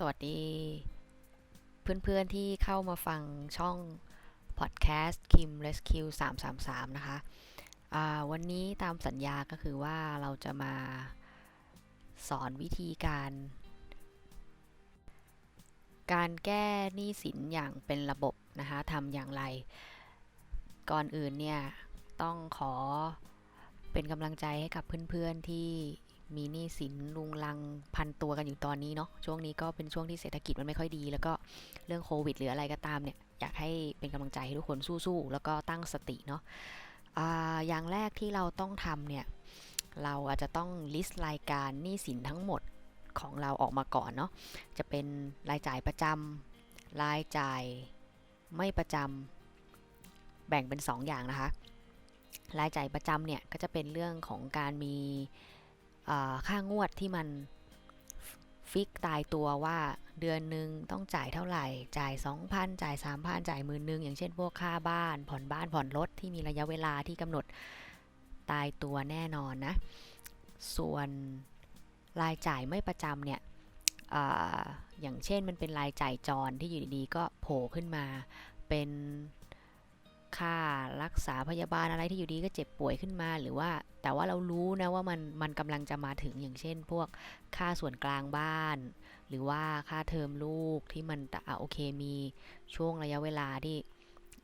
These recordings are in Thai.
สวัสดี เพื่อนๆที่เข้ามาฟังช่อง Podcast Kim Rescue 333 นะคะวันนี้ตามสัญญาก็คือว่าเราจะมาสอนวิธีการ การแก้หนี้สินอย่างเป็นระบบนะคะทำอย่างไร ก่อนอื่นเนี่ย ต้องขอเป็นกำลังใจให้กับเพื่อนๆที่ มีหนี้สินลุงลังพันตัวกันอยู่ตอนนี้เนาะช่วงนี้ก็เป็นช่วงที่เศรษฐกิจมันไม่ค่อยดี แล้วก็เรื่องโควิดหรืออะไรก็ตามเนี่ยอยากให้เป็นกำลังใจให้ทุกคนสู้ๆแล้วก็ตั้งสติเนาะออย่างแรกที่เราต้องทำเนี่ยเราอาจจะต้อง list รายการหนี้สินทั้งหมดของเราออกมาก่อนเนาะจะเป็นรายจ่ายประจำรายจ่ายไม่ประจำแบ่งเป็น 2อย่างนะคะ รายจ่ายประจำเนี่ยก็จะเป็นเรื่องของการมี ค่างวดที่มันฟิกตายตัวว่าเดือนหนึ่งต้องจ่ายเท่าไหร่ จ่าย 2,000 จ่าย 3,000 จ่ายหมื่นหนึ่งอย่างเช่นพวกค่าบ้าน ผ่อนบ้านผ่อนรถที่มีระยะเวลาที่กำหนดตายตัวแน่นอนนะ ส่วนรายจ่ายไม่ประจำเนี่ยออย่างเช่นมันเป็นรายจ่ายจรที่อยู่ดีๆก็โผล่ขึ้นมาเป็น ค่ารักษาพยาบาลอะไรที่อยู่ดีก็เจ็บป่วยขึ้นมา หรือว่าแต่ว่าเรารู้นะว่ามันมันกำลังจะมาถึงอย่างเช่น พวกค่าส่วนกลางบ้าน หรือว่าค่าเทอมลูกที่มันอะโอเคมีช่วงระยะเวลาที่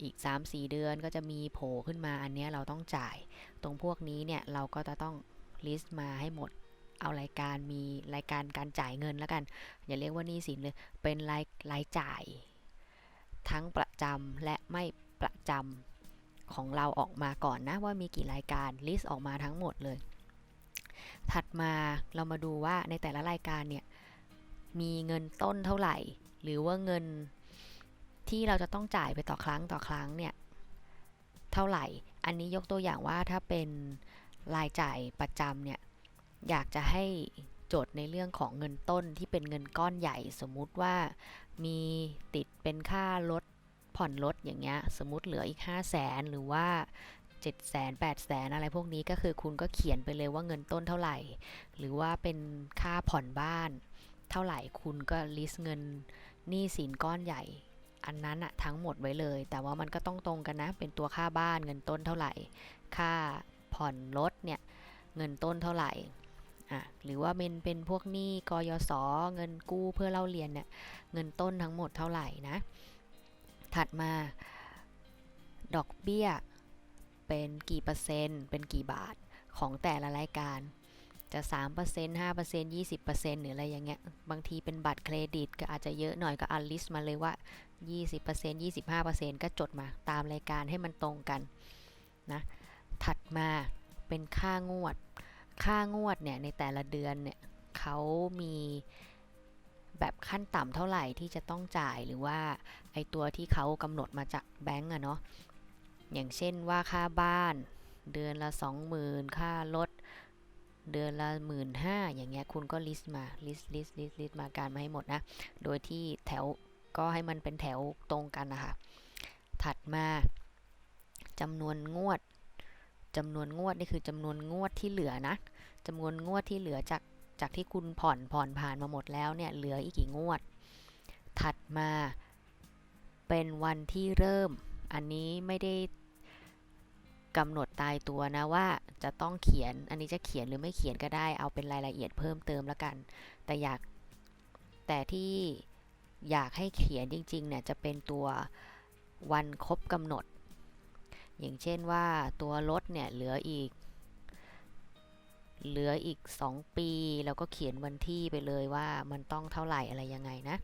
อีก 3-4 เดือนก็จะมีโผล่ขึ้นมาอันนี้เราต้องจ่าย ตรงพวกนี้เนี่ยเราก็จะต้องลิสต์มาให้หมดเอารายการมีรายการการจ่ายเงินแล้วกัน อย่าเรียกว่านี่สินเลยเป็นรายรายจ่าย ทั้งประจำและไม่ ประจำของเราออกมาก่อนนะว่ามีกี่รายการลิสต์ออกมาทั้งหมดเลย ถัดมาเรามาดูว่าในแต่ละรายการเนี่ยมีเงินต้นเท่าไหร่ หรือว่าเงินที่เราจะต้องจ่ายไปต่อครั้งต่อครั้งเนี่ยเท่าไหร่ อันนี้ยกตัวอย่างว่าถ้าเป็นรายจ่ายประจำเนี่ยอยากจะให้จดในเรื่องของเงินต้นที่เป็นเงินก้อนใหญ่สมมุติว่ามีติดเป็นค่ารถ ผ่อนรถอย่างเงี้ยสมมติเหลืออีก 5 0 0แสนหรือว่า7 0 0 0 0 8แสนอะไรพวกนี้ก็คือคุณก็เขียนไปเลยว่าเงินต้นเท่าไหร่ หรือว่าเป็นค่าผ่อนบ้านเท่าไหร่คุณก็ลิสต์เงินหนี้สินก้อนใหญ่ อันนั้นอะทั้งหมดไว้เลย แต่ว่ามันก็ต้องตรงกันนะ เป็นตัวค่าบ้านเงินต้นเท่าไหร่ ค่าผ่อนรถเนี่ยเงินต้นเท่าไหร่อะหรือว่าเป็นเป็นพวกหนี้กยศเงินกู้เพื่อเล่าเรียนเนี่ยเงินต้นทั้งหมดเท่าไหร่นะ ถัดมา ดอกเบี้ย เป็นกี่เปอร์เซ็นต์ เป็นกี่บาทของแต่ละรายการ จะ 3% 5% 20%หรืออะไรอย่างเงี้ย บางทีเป็นบัตรเครดิตก็อาจจะเยอะหน่อยก็อันลิสมาเลยว่า 20% 25%ก็จดมาตามรายการให้มันตรงกันนะ ถัดมาเป็นค่างวด ค่างวดเนี่ยในแต่ละเดือนเนี่ยเขามี แบบขั้นต่ำเท่าไหร่ที่จะต้องจ่ายหรือว่าไอตัวที่เขากำหนดมาจากแบงก์อะเนาะอย่างเช่นว่าค่าบ้าน เดือนละ 20,000 ค่ารถเดือนละหมื่นห้าอย่างเงี้ยคุณก็ลิสต์มาลิสต์ลิสต์ลิสต์ลิสต์มาการมาให้หมดนะ โดยที่แถวก็ให้มันเป็นแถวตรงกันนะคะ ถัดมาจำนวนงวดจำนวนงวดนี่คือจำนวนงวดที่เหลือนะจำนวนงวดที่เหลือจาก จากที่คุณผ่อนผ่อนผ่านมาหมดแล้วเนี่ยเหลืออีกกี่งวด ถัดมาเป็นวันที่เริ่ม อันนี้ไม่ได้กำหนดตายตัวนะว่าจะต้องเขียน อันนี้จะเขียนหรือไม่เขียนก็ได้ เอาเป็นรายละเอียดเพิ่มเติมแล้วกัน แต่อยากแต่ที่อยากให้เขียนจริงๆเนี่ยจะเป็นตัววันครบกำหนด อย่างเช่นว่าตัวรถเนี่ยเหลืออีก เหลืออีก 2 ปีแล้วก็เขียนวันที่ไปเลยว่ามันต้องเท่าไหร่อะไรยังไงนะ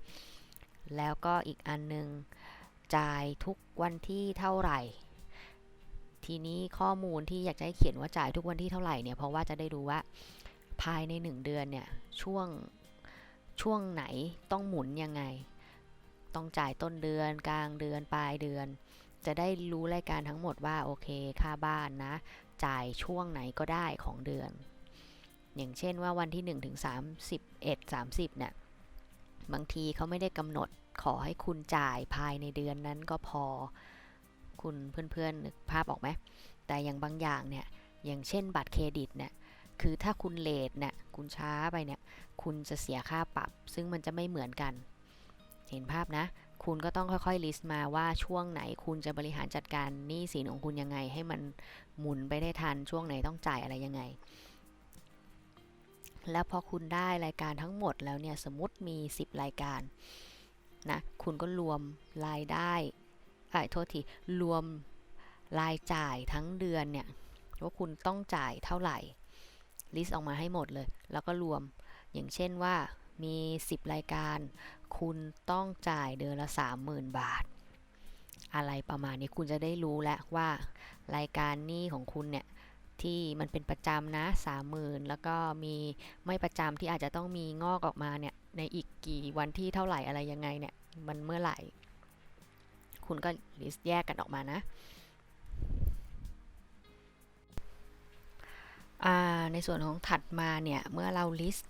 แล้วก็อีกอันนึงจ่ายทุกวันที่เท่าไหร่ ทีนี้ข้อมูลที่อยากจะให้เขียนว่าจ่ายทุกวันที่เท่าไหร่เนี่ยเพราะว่าจะได้ดูว่าภายใน 1 เดือนเนี่ยช่วงช่วงไหนต้องหมุนยังไง ต้องจ่ายต้นเดือนกลางเดือนปลายเดือน จะได้รู้รายการทั้งหมดว่าโอเคค่าบ้านนะ จ่ายช่วงไหนก็ได้ของเดือน อย่างเช่นว่าวันที่1ถึง31 30เนี่ยบางทีเขาไม่ได้กำหนดขอให้คุณจ่ายภายในเดือนนั้นก็พอคุณเพื่อนๆนึกภาพออกไหมแต่อย่างบางอย่างเนี่ยอย่างเช่นบัตรเครดิตเนี่ยคือถ้าคุณเลทเนี่ยคุณช้าไปเนี่ยคุณจะเสียค่าปรับ ซึ่งมันจะไม่เหมือนกัน เห็นภาพนะ คุณก็ต้องค่อยๆลิสต์มาว่าช่วงไหนคุณจะบริหารจัดการหนี้สินของคุณยังไง ให้มันหมุนไปได้ทันช่วงไหนต้องจ่ายอะไรยังไง แล้วพอคุณได้รายการทั้งหมดแล้วเนี่ยสมมติมี 10 รายการนะคุณก็รวมรายได้ไอ้โทษทีรวมรายจ่ายทั้งเดือนเนี่ยว่าคุณต้องจ่ายเท่าไหร่ลิสต์ออกมาให้หมดเลย แล้วก็รวมอย่างเช่นว่ามี 10 รายการ คุณต้องจ่ายเดือนละ 30,000 บาท อะไรประมาณนี้คุณจะได้รู้แล้วว่า รายการนี้ของคุณเนี่ย ที่มันเป็นประจำนะ30,000แล้วก็มีไม่ประจำที่อาจจะต้องมีงอกออกมาเนี่ยในอีกกี่วันที่เท่าไหร่อะไรยังไงเนี่ยมันเมื่อไหร่ คุณก็ลิสต์แยกกันออกมานะในส่วนของถัดมาเนี่ยเมื่อเรา list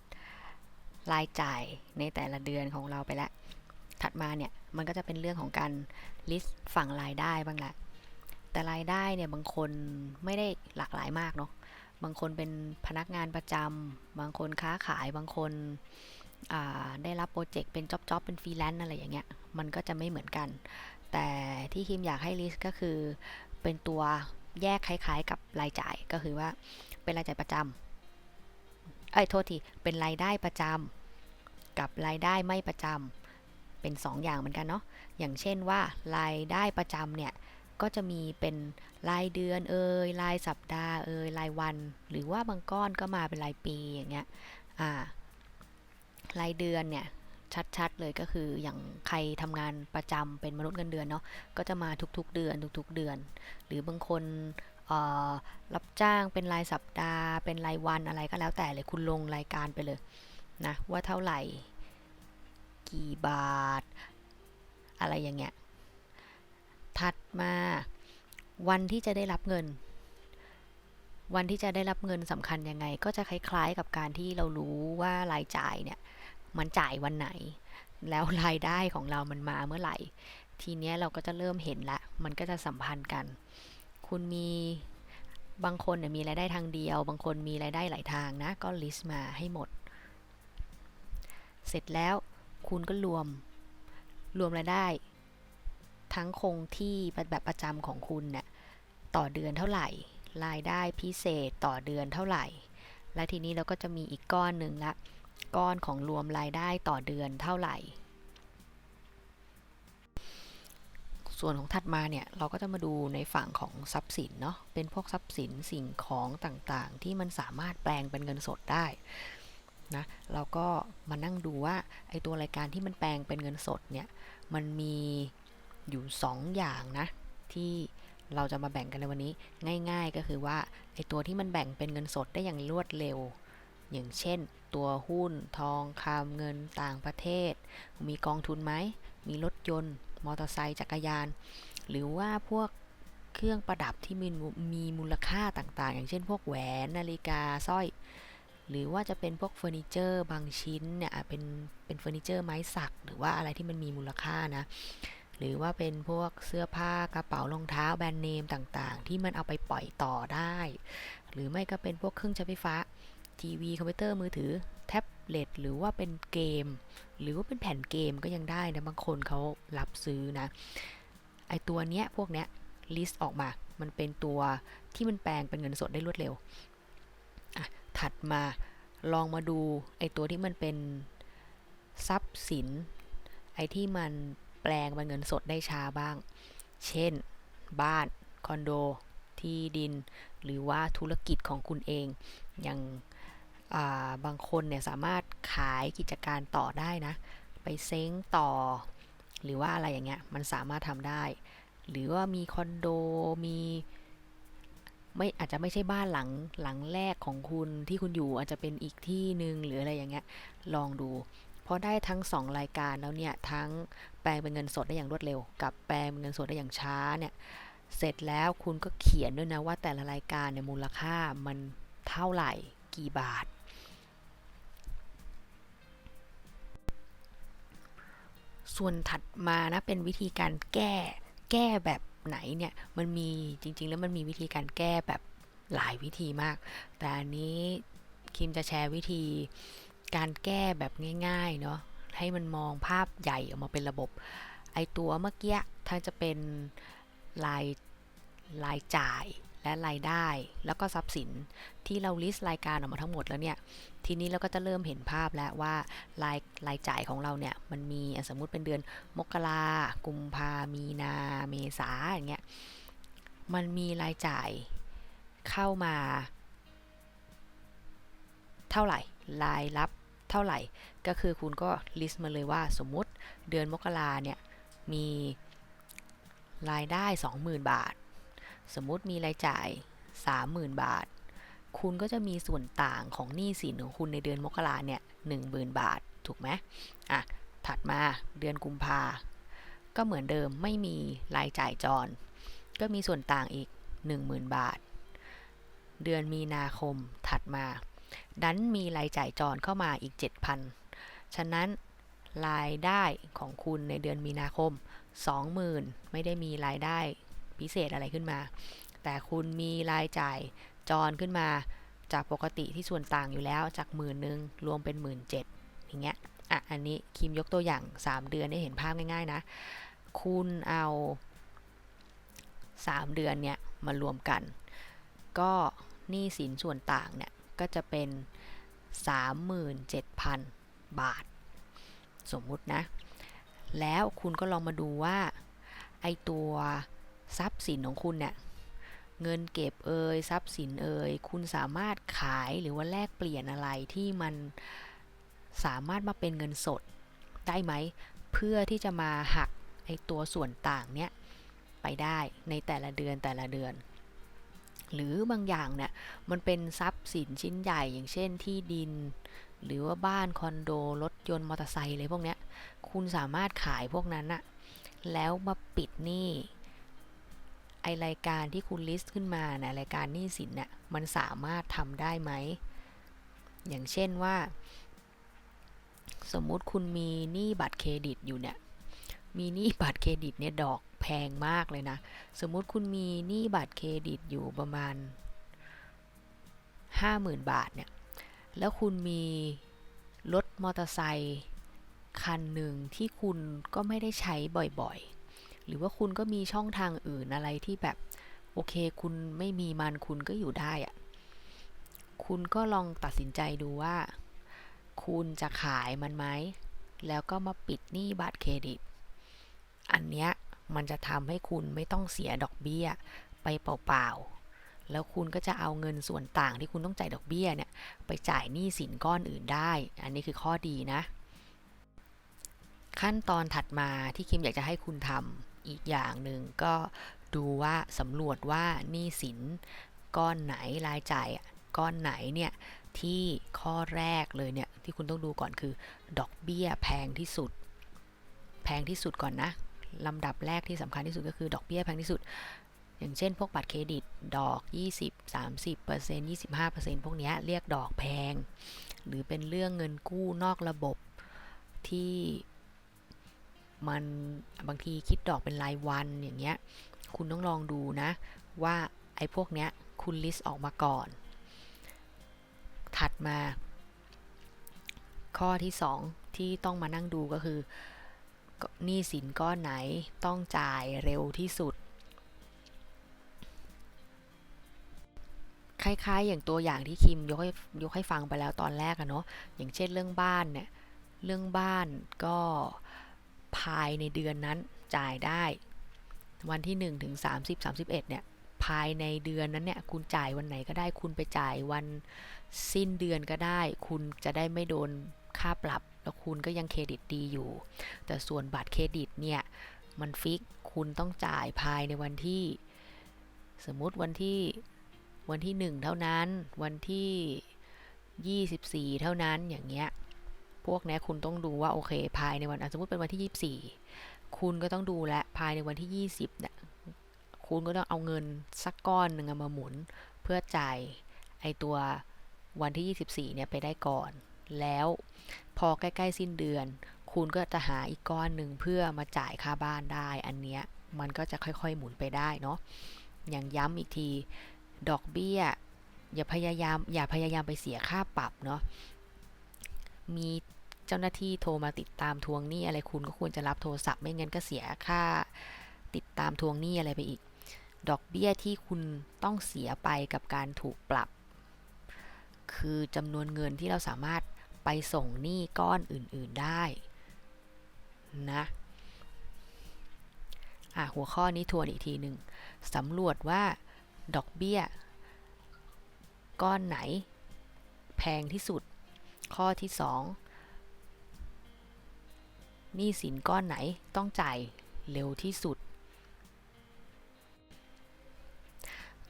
รายจ่ายในแต่ละเดือนของเราไปแล้วถัดมาเนี่ยมันก็จะเป็นเรื่องของการ list ฝั่งรายได้บ้างละ แต่รายได้เนี่ยบางคนไม่ได้หลากหลายมากเนาะบางคนเป็นพนักงานประจำบางคนค้าขายบางคนได้รับโปรเจกต์เป็นจ็อบๆเป็นฟรีแลนซ์อะไรอย่างเงี้ยมันก็จะไม่เหมือนกัน แต่ที่คิมอยากให้ list ก็คือเป็นตัวแยกคล้าย ๆ กับรายจ่ายก็คือว่าเป็นรายจ่ายประจำเอ้ยโทษทีเป็นรายได้ประจำกับรายได้ไม่ประจำเป็น 2ออย่างเหมือนกันเนาะอย่างเช่นว่ารายได้ประจำเนี่ย ก็จะมีเป็นรายเดือนเอ่ยรายสัปดาห์เอ่ยรายวัน หรือว่าบางก้อนก็มาเป็นรายปีอย่างเงี้ยอ่ารายเดือนเนี่ยชัดๆเลยก็คืออย่างใครทำงานประจำเป็นมนุษย์เงินเดือนเนาะก็จะมาทุกๆเดือนทุกๆเดือน หรือบางคนรับจ้างเป็นรายสัปดาห์ เป็นรายวันอะไรก็แล้วแต่เลยคุณลงรายการไปเลยนะว่าเท่าไหร่ กี่บาท อะไรอย่างเงี้ย ถัดมาวันที่จะได้รับเงิน วันที่จะได้รับเงินสำคัญยังไง ก็จะคล้ายๆกับการที่เรารู้ว่ารายจ่ายเนี่ยมันจ่ายวันไหน แล้วรายได้ของเรามันมาเมื่อไหร่ ทีเนี้ยเราก็จะเริ่มเห็นละ มันก็จะสัมพันธ์กัน คุณมีบางคนเนี่ยมีรายได้ทางเดียว บางคนมีรายได้หลายทางนะ ก็ลิสต์มาให้หมด เสร็จแล้วคุณก็รวมรวมรายได้ ทั้งคงที่แบบประจำของคุณเนี่ยต่อเดือนเท่าไหร่ รายได้พิเศษต่อเดือนเท่าไหร่ และทีนี้เราก็จะมีอีกก้อนหนึ่งละก้อนของรวมรายได้ต่อเดือนเท่าไหร่ ส่วนของถัดมาเนี่ยเราก็จะมาดูในฝั่งของทรัพย์สินเนาะเป็นพวกทรัพย์สินสิ่งของต่างๆ ที่มันสามารถแปลงเป็นเงินสดได้นะเราก็มานั่งดูว่าไอตัวรายการที่มันแปลงเป็นเงินสดเนี่ยมันมี อยู่ 2 อย่างนะ ที่เราจะมาแบ่งกันในวันนี้ ง่าย ๆ ก็คือว่าไอตัวที่มันแบ่งเป็นเงินสดได้อย่างรวดเร็ว อย่างเช่น ตัวหุ้นทองคำเงินต่างประเทศ มีกองทุนไหม มีรถยนต์ มอเตอร์ไซค์จักรยาน หรือว่าพวกเครื่องประดับที่มีมีมูลค่าต่างๆ อย่างเช่น พวกแหวนนาฬิกาสร้อย หรือว่าจะเป็นพวกเฟอร์นิเจอร์บางชิ้นเนี่ยเป็นเป็นเฟอร์นิเจอร์ไม้สัก หรือว่าอะไรที่มันมีมูลค่านะ หรือว่าเป็นพวกเสื้อผ้ากระเป๋ารองเท้าแบรนด์เนมต่างๆ ที่มันเอาไปปล่อยต่อได้ หรือไม่ก็เป็นพวกเครื่องใช้ไฟฟ้าทีวีคอมพิวเตอร์มือถือแท็บเล็ตหรือว่าเป็นเกม หรือว่าเป็นแผ่นเกมก็ยังได้นะบางคนเขารับซื้อนะไอตัวเนี้ยพวกเนี้ยลิสต์ออกมา มันเป็นตัวที่มันแปลงเป็นเงินสดได้รวดเร็วอะถัดมาลองมาดูไอตัวที่มันเป็นทรัพย์สิน ไอที่มัน แปลงเป็นเงินสดได้ช้าบ้าง เช่น บ้าน คอนโด ที่ดิน หรือว่าธุรกิจของคุณเอง อย่างบางคนเนี่ยสามารถขายกิจการต่อได้นะ ไปเซ้งต่อ หรือว่าอะไรอย่างเงี้ย มันสามารถทำได้ หรือว่ามีคอนโด มีไม่อาจจะไม่ใช่บ้านหลังหลังแรกของคุณที่คุณอยู่อาจจะเป็นอีกที่หนึ่งหรืออะไรอย่างเงี้ยลองดู เพราะได้ทั้ง 2 รายการแล้วเนี่ยทั้ง แปลงเป็นเงินสดได้อย่างรวดเร็ว กับแปลงเป็นเงินสดได้อย่างช้าเนี่ยเสร็จแล้วคุณก็เขียนด้วยนะว่าแต่ละรายการเนี่ยมูลค่ามันเท่าไหร่กี่บาท ส่วนถัดมานะเป็นวิธีการแก้แก้แบบไหนเนี่ยมันมีจริง ๆ แล้วมันมีวิธีการแก้แบบหลายวิธีมาก แต่อันนี้คิมจะแชร์วิธีการแก้แบบง่ายๆเนาะ ให้มันมองภาพใหญ่ออกมาเป็นระบบ ไอตัวเมื่อกี้ถ้าจะเป็นรายรายจ่ายและรายได้ แล้วก็ทรัพย์สินที่เราลิสต์รายการออกมาทั้งหมดแล้วเนี่ย ทีนี้เราก็จะเริ่มเห็นภาพแล้วว่ารายรายจ่ายของเราเนี่ย มันมีสมมุติเป็นเดือนมกรากุมภามีนาเมษาอย่างเงี้ยมันมีรายจ่ายเข้ามา เท่าไหร่รายรับ เท่าไหร่ ก็คือคุณก็ลิสต์มาเลยว่าสมมุติเดือนมกราเนี่ยมีรายได้ 20,000 บาท สมมุติมีรายจ่าย 30,000 บาท คุณก็จะมีส่วนต่างของหนี้สินของคุณในเดือนมกราเนี่ย10,000บาท ถูกไหมอะ ถัดมาเดือนกุมภาก็เหมือนเดิมไม่มีรายจ่ายจร ก็มีส่วนต่างอีก 10,000 บาท เดือนมีนาคมถัดมา ดันมีรายจ่ายจรเข้ามาอีก 7,000 ฉะนั้นรายได้ของคุณในเดือนมีนาคม 20,000 ไม่ได้มีรายได้พิเศษอะไรขึ้นมา แต่คุณมีรายจ่ายจรขึ้นมาจากปกติที่ส่วนต่างอยู่แล้วจากหมื่นหนึ่งรวมเป็นหมื่นเจ็ดอย่างเงี้ยอะอันนี้คิมยกตัวอย่าง 3 เดือนให้เห็นภาพง่ายๆนะ คุณเอา 3 เดือนเนี่ยมารวมกัน ก็หนี้สินส่วนต่างเนี่ย ก็จะเป็น 37,000 บาท สมมุตินะ แล้วคุณก็ลองมาดูว่า ไอตัวทรัพย์สินของคุณเนี่ย เงินเก็บเอ่ยทรัพย์สินเอ่ยคุณสามารถขายหรือว่าแลกเปลี่ยนอะไรที่มันสามารถมาเป็นเงินสดได้ไหม เพื่อที่จะมาหักไอตัวส่วนต่างเนี้ยไปได้ในแต่ละเดือนแต่ละเดือน หรือบางอย่างเนี่ยมันเป็นทรัพย์สินชิ้นใหญ่อย่างเช่นที่ดิน หรือว่าบ้านคอนโดรถยนต์มอเตอร์ไซค์อะไรพวกเนี้ยคุณสามารถขายพวกนั้นอะแล้วมาปิดหนี้ไอรายการที่คุณลิสต์ขึ้นมานะรายการหนี้สินเนี่ยมันสามารถทำได้ไหม อย่างเช่นว่า สมมุติคุณมีหนี้บัตรเครดิตอยู่เนี่ย มีหนี้บัตรเครดิตเนี่ยดอก แพงมากเลยนะ สมมุติคุณมีหนี้บัตรเครดิตอยู่ประมาณ 50,000 บาทเนี่ย แล้วคุณมีรถมอเตอร์ไซค์คันหนึ่งที่คุณก็ไม่ได้ใช้บ่อยๆ หรือว่าคุณก็มีช่องทางอื่นอะไรที่แบบ โอเคคุณไม่มีมันคุณก็อยู่ได้อะคุณก็ลองตัดสินใจดูว่า คุณจะขายมันไหม แล้วก็มาปิดหนี้บัตรเครดิต อันเนี้ย มันจะทำให้คุณไม่ต้องเสียดอกเบี้ยไปเปล่าๆ แล้วคุณก็จะเอาเงินส่วนต่างที่คุณต้องจ่ายดอกเบี้ยเนี่ยไปจ่ายหนี้สินก้อนอื่นได้ อันนี้คือข้อดีนะ ขั้นตอนถัดมาที่คิมอยากจะให้คุณทำอีกอย่างหนึ่งก็ดูว่าสำรวจว่าหนี้สินก้อนไหนรายจ่ายก้อนไหนเนี่ยที่ข้อแรกเลยเนี่ยที่คุณต้องดูก่อนคือ ดอกเบี้ยแพงที่สุด แพงที่สุดก่อนนะ ลำดับแรกที่สำคัญที่สุดก็คือดอกเบี้ยแพงที่สุด อย่างเช่น พวกบัตรเครดิตดอก 20 30 25%พวกนี้เรียกดอกแพง หรือเป็นเรื่องเงินกู้นอกระบบที่มันบางทีคิดดอกเป็นรายวันอย่างเงี้ย คุณต้องลองดูนะ ว่าไอ้พวกเนี้ยคุณลิสต์ออกมาก่อน ถัดมา ข้อที่ 2 ที่ต้องมานั่งดูก็คือ หนี้สินก้อนไหนต้องจ่ายเร็วที่สุด คล้ายๆ อย่างตัวอย่างที่คิมยกให้ยกให้ฟังไปแล้วตอนแรกอะเนาะอย่างเช่นเรื่องบ้านเนี่ยเรื่องบ้านก็ภายในเดือนนั้นจ่ายได้ วันที่1ถึง30 31เนี่ยภายในเดือนนั้นเนี่ยคุณจ่ายวันไหนก็ได้คุณไปจ่ายวันสิ้นเดือนก็ได้ คุณจะได้ไม่โดน ค่าปรับ แล้วคุณก็ยังเครดิตดีอยู่ แต่ส่วนบัตรเครดิตเนี่ย มันฟิกคุณต้องจ่ายภายในวันที่ สมมุติวันที่วันที่ 1 เท่านั้น วันที่ 24 เท่านั้นอย่างเงี้ยพวกนี้คุณต้องดูว่าโอเคภายในวันสมมติเป็นวันที่ 24 คุณก็ต้องดูแลภายในวันที่ 20เนี่ยคุณก็ต้องเอาเงินสักก้อนหนึ่งมาหมุน เพื่อจ่ายไอตัววันที่ 24เนี่ยไปได้ก่อน แล้ว พอใกล้ๆสิ้นเดือน คุณก็จะหาอีกก้อนหนึ่งเพื่อมาจ่ายค่าบ้านได้ อันเนี้ยมันก็จะค่อยๆหมุนไปได้เนาะอย่างย้ำอีกที ดอกเบี้ย อย่าพยายาม อย่าพยายามไปเสียค่าปรับเนาะมีเจ้าหน้าที่โทรมาติดตามทวงหนี้อะไรคุณก็ควรจะรับโทรศัพท์ไม่งั้นก็เสียค่าติดตามทวงหนี้อะไรไปอีก ดอกเบี้ยที่คุณต้องเสียไปกับการถูกปรับ คือจำนวนเงินที่เราสามารถ ไปส่งหนี้ก้อนอื่นๆได้นะอะหัวข้อนี้ทวนอีกทีหนึ่งสำรวจว่าดอกเบี้ย ก้อนไหน แพงที่สุด ข้อที่2หนี้สินก้อนไหนต้องจ่ายเร็วที่สุด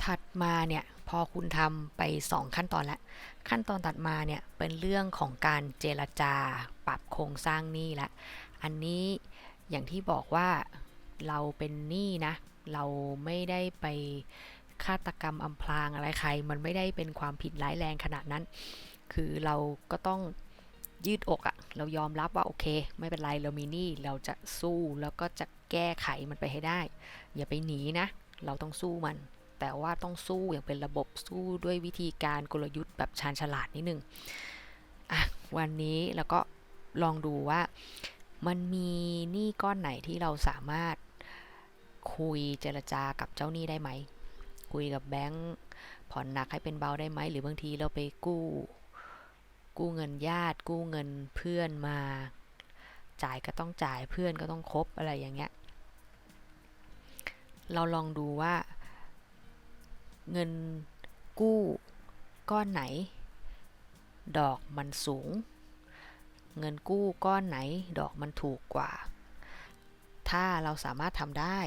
ถัดมาเนี่ยพอคุณทำไป 2 ขั้นตอนแล้วขั้นตอนตัดมาเนี่ยเป็นเรื่องของการเจรจาปรับโครงสร้างหนี้ละ อันนี้อย่างที่บอกว่าเราเป็นหนี้นะ เราไม่ได้ไปฆาตกรรมอำพรางอะไรใคร มันไม่ได้เป็นความผิดร้ายแรงขนาดนั้น คือเราก็ต้องยืดอกอะเรายอมรับว่าโอเค ไม่เป็นไรเรามีหนี้เราจะสู้แล้วก็จะแก้ไขมันไปให้ได้ อย่าไปหนีนะ เราต้องสู้มัน แต่ว่าต้องสู้อย่างเป็นระบบสู้ด้วยวิธีการกลยุทธ์แบบชาญฉลาดนิดนึงอะวันนี้เราก็ลองดูว่ามันมีหนี้ก้อนไหนที่เราสามารถคุยเจรจากับเจ้าหนี้ได้ไหม คุยกับแบงค์ผ่อนหนักให้เป็นเบาได้ไหม หรือบางทีเราไปกู้ กู้เงินญาติ กู้เงินเพื่อนมา จ่ายก็ต้องจ่ายเพื่อนก็ต้องครบอะไรอย่างเงี้ย เราลองดูว่า เงินกู้ก้อนไหน ดอกมันสูง เงินกู้ก้อนไหน ดอกมันถูกกว่า ถ้าเราสามารถทำได้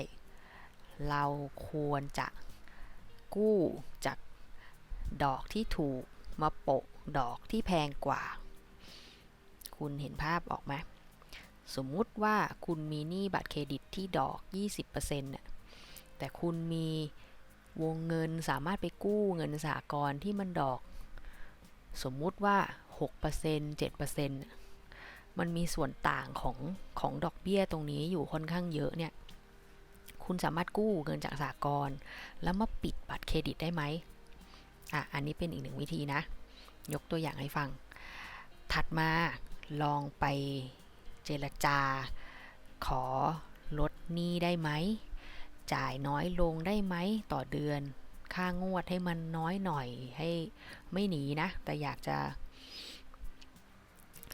เราควรจะกู้จากดอกที่ถูกมาโปะดอกที่แพงกว่า คุณเห็นภาพออกไหมสมมุติว่าคุณมีหนี้บัตรเครดิตที่ดอก 20%น่ะแต่คุณมี วงเงินสามารถไปกู้เงินสหกรณ์ที่มันดอก สมมุติว่า 6% 7%มันมีส่วนต่างของของดอกเบี้ยตรงนี้อยู่ค่อนข้างเยอะเนี่ย คุณสามารถกู้เงินจากสหกรณ์แล้วมาปิดบัตรเครดิตได้ไหมอะ อันนี้เป็นอีกหนึ่งวิธีนะ ยกตัวอย่างให้ฟัง ถัดมาลองไปเจรจา ขอลดหนี้ได้ไหม จ่ายน้อยลงได้ไหมต่อเดือน ค่างวดให้มันน้อยหน่อยให้ไม่หนีนะ แต่อยากจะ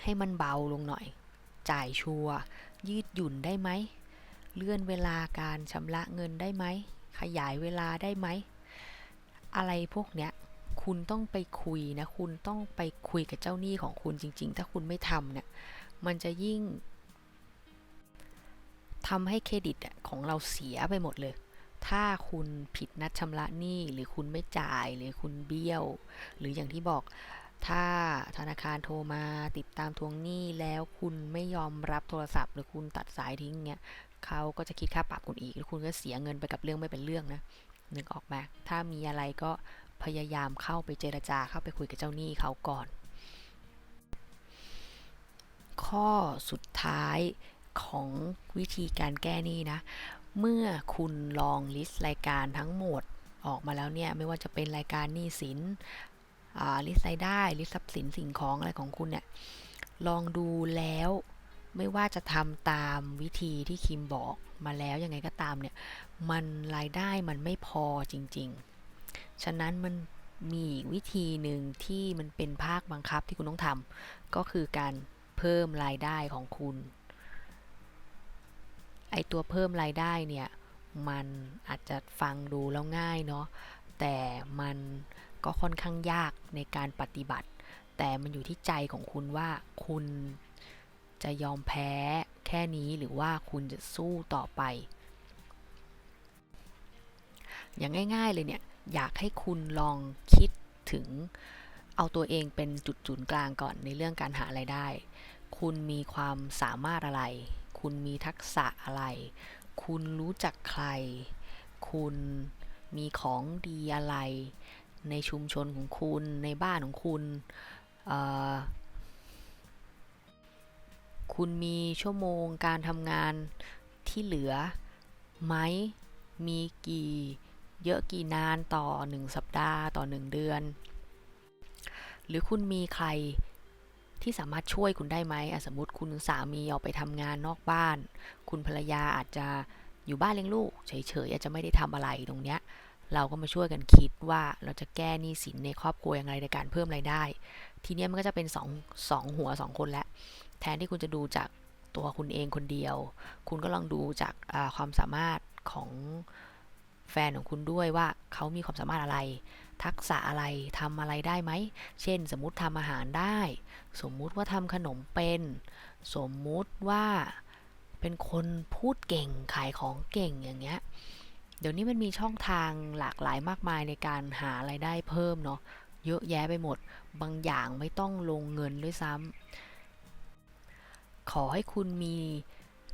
ให้มันเบาลงหน่อย จ่ายชัวร์ยืดหยุ่นได้ไหม เลื่อนเวลาการชำระเงินได้ไหม ขยายเวลาได้ไหม อะไรพวกเนี้ยคุณต้องไปคุยนะ คุณต้องไปคุยกับเจ้าหนี้ของคุณจริง ๆ ถ้าคุณไม่ทำเนี่ย มันจะยิ่ง ทำให้เครดิตของเราเสียไปหมดเลย ถ้าคุณผิดนัดชำระหนี้หรือคุณไม่จ่ายหรือคุณเบี้ยว หรืออย่างที่บอกถ้าธนาคารโทรมาติดตามทวงหนี้แล้วคุณไม่ยอมรับโทรศัพท์ หรือคุณตัดสายทิ้งเงี้ยเขาก็จะคิดค่าปรับคุณอีก แล้วคุณก็เสียเงินไปกับเรื่องไม่เป็นเรื่องนะนึกออกไหมถ้ามีอะไรก็พยายามเข้าไปเจรจาเข้าไปคุยกับเจ้าหนี้เขาก่อน ข้อสุดท้าย ของวิธีการแก้หนี้นะ เมื่อคุณลองลิสต์รายการทั้งหมดออกมาแล้วเนี่ยไม่ว่าจะเป็นรายการหนี้สินลิสต์รายได้ลิสต์ทรัพย์สินสิ่งของอะไรของคุณเนี่ยลองดูแล้วไม่ว่าจะทำตามวิธีที่คิมบอกมาแล้วยังไงก็ตามเนี่ยมันรายได้มันไม่พอจริง ๆ ฉะนั้นมันมีวิธีหนึ่งที่มันเป็นภาคบังคับที่คุณต้องทำก็คือการเพิ่มรายได้ของคุณ ไอตัวเพิ่มรายได้เนี่ย มันอาจจะฟังดูแล้วง่ายเนาะ แต่มันก็ค่อนข้างยากในการปฏิบัติ แต่มันอยู่ที่ใจของคุณว่าคุณจะยอมแพ้แค่นี้หรือว่าคุณจะสู้ต่อไป อย่างง่าย ๆเลยเนี่ย อยากให้คุณลองคิดถึงเอาตัวเองเป็นจุดศูนย์กลางก่อนในเรื่องการหาไรายได้ คุณมีความสามารถอะไร คุณมีทักษะอะไร คุณรู้จักใคร คุณมีของดีอะไร ในชุมชนของคุณในบ้านของคุณคุณมีชั่วโมงการทำงานที่เหลือไหมมีกี่เยอะกี่นานต่อ 1 สัปดาห์ต่อ 1 เดือน หรือคุณมีใคร ที่สามารถช่วยคุณได้ไหมสมมติคุณสามีออกไปทำงานนอกบ้าน คุณภรรยาอาจจะอยู่บ้านเลี้ยงลูกเฉยๆอาจจะไม่ได้ทำอะไรตรงเนี้ยเราก็มาช่วยกันคิดว่าเราจะแก้หนี้สินในครอบครัวอย่างไรในการเพิ่มรายได้ ทีเนี้ยมันก็จะเป็นสองสอหัวสองคนแล้วแทนที่คุณจะดูจากตัวคุณเองคนเดียว คุณก็ลองดูจากความสามารถของแฟนของคุณด้วยว่าเขามีความสามารถอะไร ทักษะอะไรทำอะไรได้ไหม เช่น สมมติทำอาหารได้ สมมุติว่าทำขนมเป็น สมมุติว่าเป็นคนพูดเก่งขายของเก่งอย่างเงี้ย เดี๋ยวนี้มันมีช่องทางหลากหลายมากมายในการหาไรายได้เพิ่มเนาะเยอะแยะไปหมด บางอย่างไม่ต้องลงเงินด้วยซ้ำขอให้คุณมี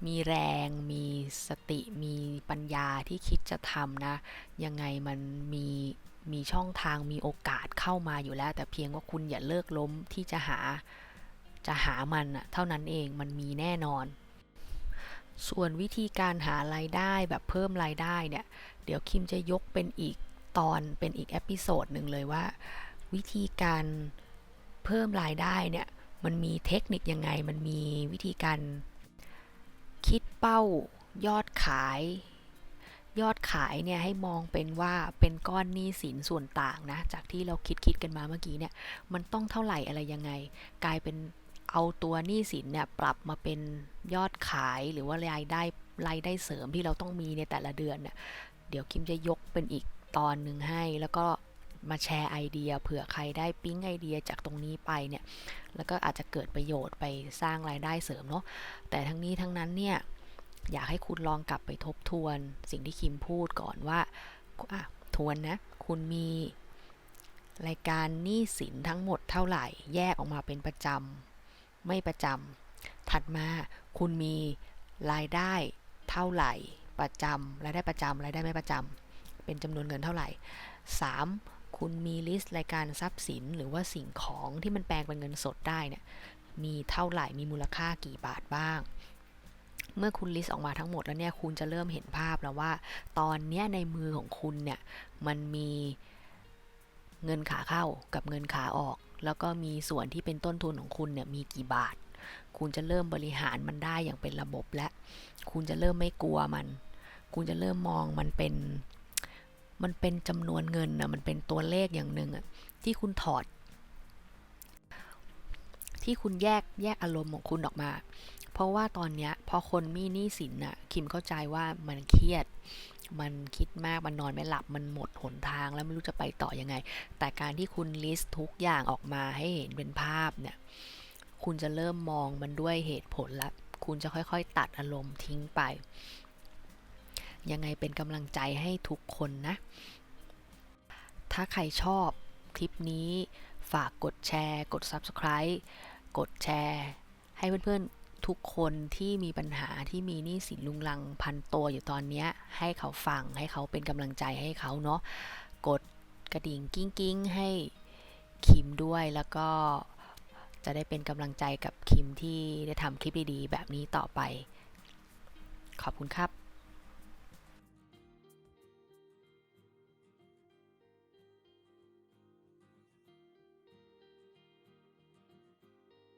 มีแรง มีสติ มีปัญญาที่คิดจะทำนะ ยังไงมันมี มีช่องทางมีโอกาสเข้ามาอยู่แล้ว แต่เพียงว่าคุณอย่าเลิกล้มที่จะหาจะหามันอะเท่านั้นเองมันมีแน่นอน ส่วนวิธีการหารายได้แบบเพิ่มรายได้เนี่ย เดี๋ยวคิมจะยกเป็นอีกตอนเป็นอีกเอพิโซดหนึ่งเลยว่า วิธีการเพิ่มรายได้เนี่ย มันมีเทคนิคยังไงมันมีวิธีการคิดเป้ายอดขาย ยอดขายเนี่ยให้มองเป็นว่าเป็นก้อนหนี้สินส่วนต่างนะ จากที่เราคิดคิดกันมาเมื่อกี้เนี่ย มันต้องเท่าไหร่อะไรยังไง กลายเป็นเอาตัวหนี้สินเนี่ยปรับมาเป็นยอดขายหรือว่ารายได้รายได้เสริมที่เราต้องมีในแต่ละเดือนเนี่ยเดี๋ยวคิมจะยกเป็นอีกตอนหนึ่งให้ แล้วก็มาแชร์ไอเดียเผื่อใครได้ปิ๊งไอเดียจากตรงนี้ไปเนี่ย แล้วก็อาจจะเกิดประโยชน์ไปสร้างรายได้เสริมเนาะแต่ทั้งนี้ทั้งนั้นเนี่ย อยากให้คุณลองกลับไปทบทวน สิ่งที่คิมพูดก่อนว่าอะทวนนะ คุณมีรายการหนี้สินทั้งหมดเท่าไหร่ แยกออกมาเป็นประจำ ไม่ประจำ ถัดมาคุณมีรายได้เท่าไหร่ ประจำรายได้ประจำรายได้ไม่ประจำ เป็นจำนวนเงินเท่าไหร่ 3. คุณมีลิสต์รายการทรัพย์สินหรือว่าสิ่งของที่มันแปลงเป็นเงินสดได้เนี่ย มีเท่าไหร่ มีมูลค่ากี่บาทบ้าง เมื่อคุณลิสต์ออกมาทั้งหมดแล้วเนี่ยคุณจะเริ่มเห็นภาพแล้วว่า ตอนนี้ในมือของคุณเนี่ยมันมีเงินขาเข้ากับเงินขาออก แล้วก็มีส่วนที่เป็นต้นทุนของคุณเนี่ยมีกี่บาท คุณจะเริ่มบริหารมันได้อย่างเป็นระบบและ คุณจะเริ่มไม่กลัวมัน คุณจะเริ่มมองมันเป็น มันเป็นจำนวนเงินนะมันเป็นตัวเลขอย่างหนึ่งอะที่คุณถอด ที่คุณแยกแยกอารมณ์ของคุณออกมา เพราะว่าตอนเนี้ยพอคนมีหนี้สินน่ะคิมเข้าใจว่ามันเครียด มันคิดมาก มันนอนไม่หลับ มันหมดหนทางแล้วไม่รู้จะไปต่อยังไง แต่การที่คุณลิสต์ทุกอย่างออกมาให้เห็นเป็นภาพเนี่ย คุณจะเริ่มมองมันด้วยเหตุผลละคุณจะค่อยๆ ตัดอารมณ์ทิ้งไป ยังไงเป็นกำลังใจให้ทุกคนนะ ถ้าใครชอบคลิปนี้ฝากกดแชร์ กด Subscribe กดแชร์ ให้เพื่อนๆ ทุกคนที่มีปัญหาที่มีหนี้สินลุงลังพันตัวอยู่ตอนนี้ให้เขาฟังให้เขาเป็นกำลังใจให้เขาเนาะกดกระดิ่งกิ้งกิ้งให้คิมด้วยแล้วก็จะได้เป็นกำลังใจกับคิมที่ได้ทำคลิปดีๆแบบนี้ต่อไป ขอบคุณครับ